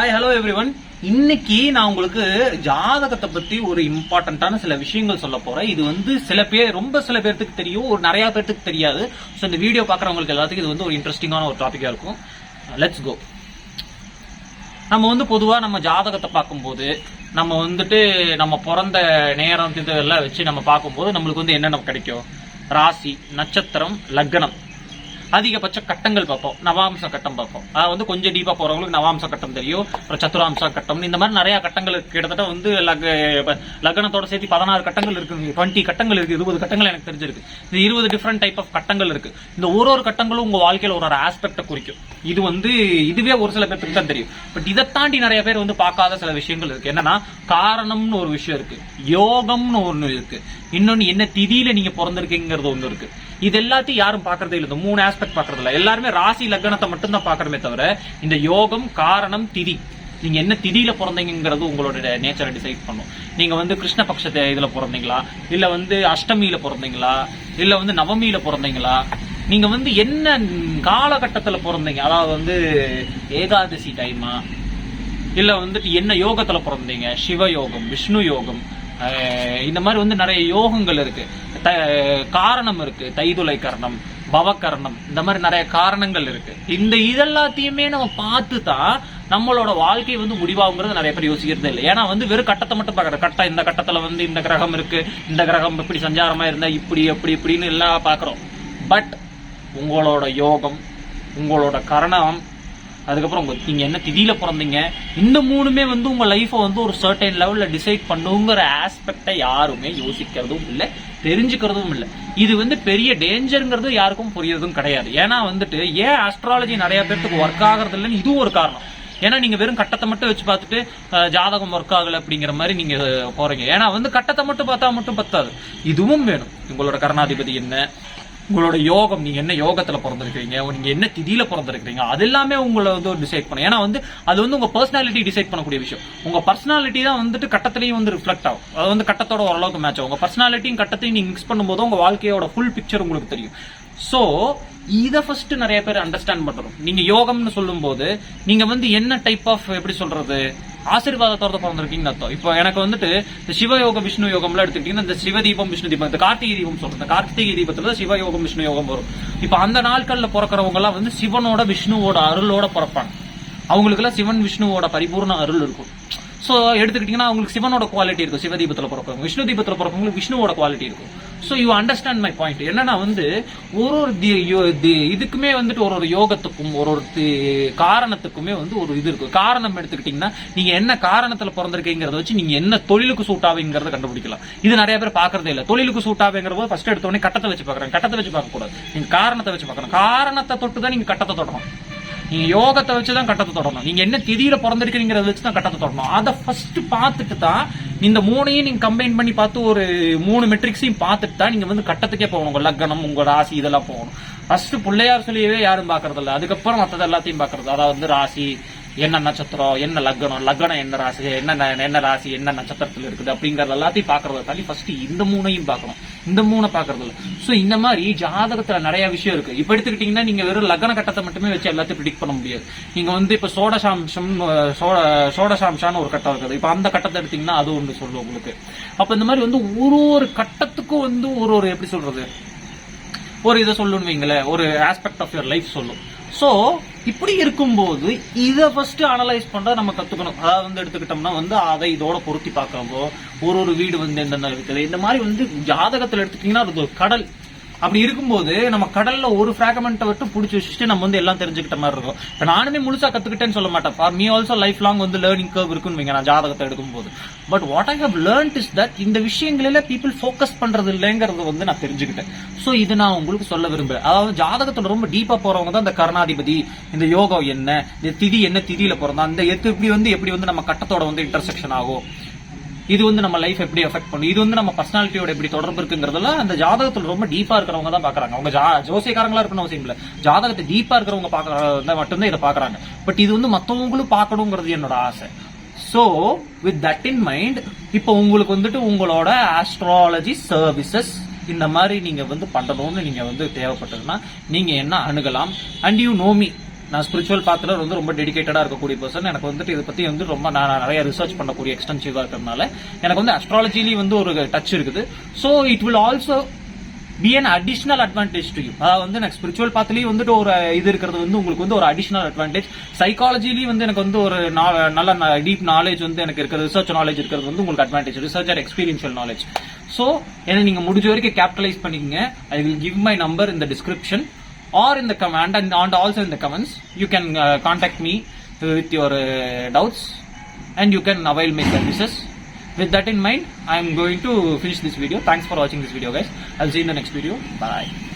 Hi hello every one இன்னைக்கு நான் உங்களுக்கு ஜாதகத்தை பத்தி ஒரு இம்பார்ட்டன்டான சில விஷயங்கள் சொல்ல போறேன். இது வந்து சில பேர் ரொம்ப சில பேர்த்துக்கு தெரியும் ஒரு நிறைய பேர்த்துக்கு தெரியாது. ஸோ இந்த வீடியோ பார்க்குறவங்களுக்கு எல்லாத்துக்கும் இது வந்து ஒரு இன்ட்ரெஸ்டிங்கான ஒரு டாப்பிக்காக இருக்கும். Uh, லெட்ஸ் கோ நம்ம வந்து பொதுவாக நம்ம ஜாதகத்தை பார்க்கும்போது நம்ம வந்துட்டு நம்ம பிறந்த நேரம் இதெல்லாம் வச்சு நம்ம பார்க்கும்போது நம்மளுக்கு வந்து என்னென்ன கிடைக்கும்? ராசி நட்சத்திரம் லக்னம். அதிகபட்ச கட்டங்கள் பார்ப்போம். நவாம்ச கட்டம் பார்ப்போம். அதாவது வந்து கொஞ்சம் டீப்பாக போகிறவங்களுக்கு நவாம்ச கட்டம் தெரியும். அப்புறம் சத்துராம்ச கட்டம். இந்த மாதிரி நிறைய கட்டங்கள் கிட்டத்தட்ட வந்து லக- லக்னத்தோட சேர்த்து பதினாறு கட்டங்கள் இருக்கு டுவெண்ட்டி கட்டங்கள் இருக்கு. இருபது கட்டங்கள் எனக்கு தெரிஞ்சிருக்கு. இந்த இருபது டிஃப்ரெண்ட் டைப் ஆஃப் கட்டங்கள் இருக்கு. இந்த ஒரு ஒரு கட்டங்களும் உங்க வாழ்க்கையில் ஒரு ஒரு ஆஸ்பெக்டை குறிக்கும். இது வந்து இதுவே ஒரு சில பேருக்கு தான் தெரியும். பட் இதை தாண்டி நிறைய பேர் வந்து பார்க்காத சில விஷயங்கள் இருக்கு. என்னன்னா காரணம்னு ஒரு விஷயம் இருக்கு. யோகம்னு ஒன்று இருக்கு. இன்னொன்று என்ன திதியில நீங்க பிறந்திருக்கீங்கிறது ஒன்று இருக்கு. இது எல்லாத்தையும் யாரும் பாக்குறதே இல்லை. இந்த மூணு ஆஸ்பெக்ட் பாக்குறது இல்ல எல்லாருமே ராசி லக்னத்தை மட்டும் தான் பாக்குறமே தவிர இந்த யோகம் காரணம் திதி. நீங்க என்ன திதியில பிறந்தீங்கிறது உங்களோட நேச்சரை டிசைட் பண்ணும். நீங்க வந்து கிருஷ்ணபக்ஷ இதுல பிறந்தீங்களா? இல்ல வந்து அஷ்டமியில பிறந்தீங்களா? இல்ல வந்து நவமியில பிறந்தீங்களா? நீங்க வந்து என்ன காலகட்டத்துல பிறந்தீங்க? அதாவது வந்து ஏகாதசி டைமா இல்ல வந்துட்டு என்ன யோகத்துல பிறந்தீங்க? சிவ யோகம் விஷ்ணு யோகம் இந்த மாதிரி வந்து நிறைய யோகங்கள் இருக்கு. த- காரணம் இருக்கு. தைதுளை கரணம் பவகரணம் இந்த மாதிரி நிறைய காரணங்கள் இருக்கு. இந்த இதெல்லாத்தையுமே நம்ம பார்த்து தான் நம்மளோட வாழ்க்கை வந்து முடிவாகுங்கிறது நிறைய பேர் யோசிக்கிறதே இல்லை. ஏன்னா வந்து வெறும் கட்டத்தை மட்டும் பார்க்கற கட்டம் இந்த கட்டத்துல வந்து இந்த கிரகம் இருக்கு. இந்த கிரகம் இப்படி சஞ்சாரமா இருந்தா இப்படி எப்படி இப்படின்னு எல்லாம் பார்க்குறோம். பட் உங்களோட யோகம் உங்களோட கரணம் அதுக்கப்புறம் உங்க நீங்க என்ன திதியில பிறந்தீங்க இந்த மூணுமே வந்து உங்க லைஃபை வந்து ஒரு சர்டைன் லெவல்ல டிசைட் பண்ணுங்கிற ஆஸ்பெக்டை யாருமே யோசிக்கிறதும் இல்லை தெரிஞ்சுக்கிறதும் இல்லை. இது வந்து பெரிய டேஞ்சருங்கிறது யாருக்கும் புரியறதும் கிடையாது. ஏன்னா வந்துட்டு ஏன் ஆஸ்ட்ராலஜி நிறைய பேர்த்துக்கு ஒர்க் ஆகுறது இல்லைன்னு இதுவும் ஒரு காரணம். ஏன்னா நீங்க வெறும் கட்டத்தை மட்டும் வச்சு பார்த்துட்டு ஜாதகம் ஒர்க் ஆகல அப்படிங்கிற மாதிரி நீங்க போறீங்க. ஏன்னா வந்து கட்டத்தை மட்டும் பார்த்தா மட்டும் பத்தாது. இதுவும் வேணும். உங்களோட கருணாதிபதி என்ன? உங்களோட யோகம் நீங்க என்ன யோகத்துல பிறந்திருக்கீங்க நீங்க என்ன திதியில பிறந்திருக்கீங்க அது எல்லாமே உங்களை வந்து டிசைட் பண்ணும் ஏன்னா வந்து அது வந்து உங்க பர்சனாலிட்டி டிசைட் பண்ணக்கூடிய விஷயம். உங்க பர்சனாலிட்டி தான் வந்துட்டு கட்டத்திலையும் வந்து ரிஃப்ளெக்ட் ஆகும். அது வந்து கட்டத்தோட ஓரளவுக்கு மேட்ச் ஆகும். உங்க பர்சனாலிட்டியும் கட்டத்தையும் நீங்க மிக்ஸ் பண்ணும்போது உங்க வாழ்க்கையோட ஃபுல் பிக்சர் உங்களுக்கு தெரியும். சோ இதை ஃபர்ஸ்ட் நிறைய பேர் அண்டர்ஸ்டாண்ட் பண்றோம். நீங்க யோகம்னு சொல்லும்போது நீங்க வந்து என்ன டைப் ஆஃப் எப்படி சொல்றது ஆசீர்வாதத்தோட பிறந்திருக்கீங்கன்னு அர்த்தம் இப்போ எனக்கு வந்துட்டு இந்த சிவயோகம் விஷ்ணு யோகம்லாம் எடுத்துக்கிட்டீங்கன்னா இந்த சிவதீபம் விஷ்ணு தீபம் இந்த கார்த்திகை தீபம் சொல்றேன். கார்த்திகை தீபத்துல தான் சிவயோகம் விஷ்ணு யோகம் வரும். இப்போ அந்த நாட்கள்ல பிறக்கிறவங்க எல்லாம் வந்து சிவனோட விஷ்ணுவோட அருளோட பிறப்பாங்க. அவங்களுக்கு எல்லாம் சிவன் விஷ்ணுவோட பரிபூர்ண அருள் இருக்கும். சோ எடுத்துக்கிட்டீங்கன்னா அவங்களுக்கு சிவனோட குவாலிட்டி இருக்கும். சிவதீபத்துல பிறப்பவங்க விஷ்ணு தீபத்துல பிறப்பவங்களுக்கு விஷ்ணுவோட குவாலிட்டி இருக்கும். So you understand my point என்னன்னா வந்து ஒரு ஒரு தி- யோ- தி- இதுக்குமே வந்துட்டு ஒரு ஒரு யோகத்துக்கும் ஒரு ஒரு தி- காரணத்துக்குமே வந்து ஒரு இது இருக்கு. காரணம் எடுத்துக்கிட்டீங்கன்னா நீங்க என்ன காரணத்துல பிறந்திருக்கீங்கிறத வச்சு நீங்க என்ன தொழிலுக்கு சூட் ஆகுங்கிறத கண்டுபிடிக்கலாம். இது நிறைய பேர் பாக்குறதே இல்லை. தொழிலுக்கு சூட் ஆகுங்கிற போது ஃபர்ஸ்ட் எடுத்த உடனே கட்டத்தை வச்சு பாக்குறாங்க கட்டத்தை வச்சு பார்க்கக்கூடாது. நீங்கள் நீங்க காரணத்தை வச்சு பார்க்கணும். காரணத்தை தொட்டு தான் நீங்க கட்டத்தை தொடரும் நீங்க யோகத்தை வச்சு தான் கட்டத்தை தொடரணும். நீங்க என்ன திதியில பிறந்திருக்கிறீங்கிறத வச்சு தான் கட்டத்தை தொடரணும். அதை ஃபர்ஸ்ட் பார்த்துட்டு தான் இந்த மூணையும் நீங்க கம்பைன் பண்ணி பார்த்து ஒரு மூணு மெட்ரிக்ஸையும் பார்த்துட்டு தான் நீங்க வந்து கட்டத்துக்கே போகணும். உங்க லக்னம் உங்க ராசி இதெல்லாம் போகணும். ஃபர்ஸ்ட் பிள்ளையார் சொல்லியவே யாரும் பாக்குறது இல்லை அதுக்கப்புறம் மற்றது எல்லாத்தையும் பாக்குறது அதாவது வந்து ராசி என்ன நட்சத்திரம் என்ன லக்னம் லக்னம் என்ன ராசி என்ன என்ன ராசி என்ன நட்சத்திரத்தில் இருக்குது அப்படிங்கறது எல்லாத்தையும் பாக்குறத தாண்டி ஃபர்ஸ்ட் இந்த மூணையும் பார்க்கணும். இந்த மூணை பாக்குறது இல்ல. சோ இந்த மாதிரி ஜாதகத்துல நிறைய விஷயம் இருக்கு. இப்ப எடுத்துக்கிட்டீங்கன்னா நீங்க வெறும் லக்ன கட்டத்தை மட்டுமே வச்சு எல்லாத்தையும் ப்ரிடிக் பண்ண முடியாது. நீங்க வந்து இப்ப சோடசாம்சம் சோட- சோடசாம்சான்னு ஒரு கட்டம் இருக்குது. இப்ப அந்த கட்டத்தை எடுத்தீங்கன்னா அது ஒன்று சொல்லுவோம் உங்களுக்கு. அப்ப இந்த மாதிரி வந்து ஒரு ஒரு கட்டத்துக்கும் வந்து ஒரு ஒரு எப்படி சொல்றது? ஒரு இதை சொல்லுன்னு வைங்களேன். ஒரு ஆஸ்பெக்ட் ஆஃப் யுவர் லைஃப் சொல்லும். சோ இப்படி இருக்கும்போது இதை ஃபர்ஸ்ட் அனலைஸ் பண்ற நம்ம கத்துக்கணும். அதாவது வந்து எடுத்துக்கிட்டோம்னா வந்து அதை இதோட பொருத்தி பார்க்கறப்போ ஒரு ஒரு வீடு வந்து என்னென்ன இருக்குது இந்த மாதிரி வந்து ஜாதகத்தில் எடுத்துக்கிட்டீங்கன்னா அது ஒரு கடல். அப்படி இருக்கும்போது நம்ம கடல்ல ஒரு ஃபிராக்மெண்ட்டை விட்டு பிடிச்சி வச்சுட்டு நம்ம வந்து எல்லாம் தெரிஞ்சுக்கிட்ட மாதிரி இருக்கும். இப்ப நானுமே முழுசா கத்துக்கிட்டேன்னு சொல்ல மாட்டேன். For me also life long வந்து லேர்னிங் கர்வ் இருக்குன்னு வைங்க நான் ஜாதகத்தை எடுக்கும்போது. But what I have learnt is that இந்த விஷயங்களில பீப்புள் ஃபோக்கஸ் பண்றது இல்லைங்கிறத வந்து நான் தெரிஞ்சுக்கிட்டேன். சோ இது நான் உங்களுக்கு சொல்ல விரும்புறேன். அதாவது ஜாதகத்துல ரொம்ப டீப்பா போறவங்க தான் இந்த கருணாதிபதி இந்த யோகம் என்ன இந்த திதி என்ன திதியில பிறந்தா அந்த எத்து இப்படி வந்து எப்படி வந்து நம்ம கட்டத்தோட வந்து இன்டர்செக்ஷன் ஆகும். இது வந்து நம்ம லைஃப் எப்படி எஃபெக்ட் பண்ணும்? இது வந்து நம்ம பர்சனாலிட்டியோட எப்படி தொடர்பு இருக்குங்கிறதெல்லாம் அந்த ஜாதகத்தில் ரொம்ப டீப்பா இருக்கிறவங்க தான் பாக்குறாங்க அவங்க ஜா- ஜோசியக்காரங்களா இருக்கணும் அவசியம் இல்ல. ஜாதகத்தை டீப்பா இருக்கிறவங்க பாக்குறவங்க மட்டும்தான் இதை பாக்குறாங்க பட் இது வந்து மத்தவங்களும் பார்க்கணுங்கிறது என்னோட ஆசை. So with that in mind இப்போ உங்களுக்கு வந்துட்டு உங்களோட ஆஸ்ட்ராலஜி சர்வீசஸ் இந்த மாதிரி நீங்க வந்து பண்ணணும்னு நீங்க வந்து தேவைப்பட்டதுன்னா நீங்க என்ன அணுகலாம்? அண்ட் யூ நோ மீ நான் ஸ்பிரிச்சுவல் பாத்துல வந்து ரொம்ப டெடிகேட்டடா இருக்கக்கூடிய பர்சன் எனக்கு வந்துட்டு இதை பத்தி வந்து ரொம்ப நான் நிறைய ரிசர்ச் பண்ணக்கூடிய எக்ஸ்டென்சிவா இருக்கிறதுனால எனக்கு வந்து அஸ்ட்ராலஜிலையும் வந்து ஒரு டச் இருக்குது. So it will also be an additional advantage to you அதாவது வந்து எனக்கு ஸ்பிரிச்சுவல் பாத்துலயும் வந்துட்டு ஒரு இது இருக்கிறது வந்து உங்களுக்கு வந்து ஒரு அடிஷனல் அட்வான்டேஜ் சைக்காலஜிலையும் வந்து எனக்கு வந்து ஒரு நல்ல டீப் நாலேஜ் வந்து எனக்கு இருக்கிற ரிசர்ச் நாலேஜ் இருக்கிறது வந்து உங்களுக்கு advantage research and experiential knowledge so என்ன நீங்க முடிஞ்ச வரைக்கும் கேபிட்டலைஸ் பண்ணிக்கங்க. I will give my number இந்த description or in the command and, and also in the comments you can uh, contact me with your uh, doubts. And you can avail my services with that in mind i am going to finish this video. Thanks for watching this video guys. I'll see you in the next video. Bye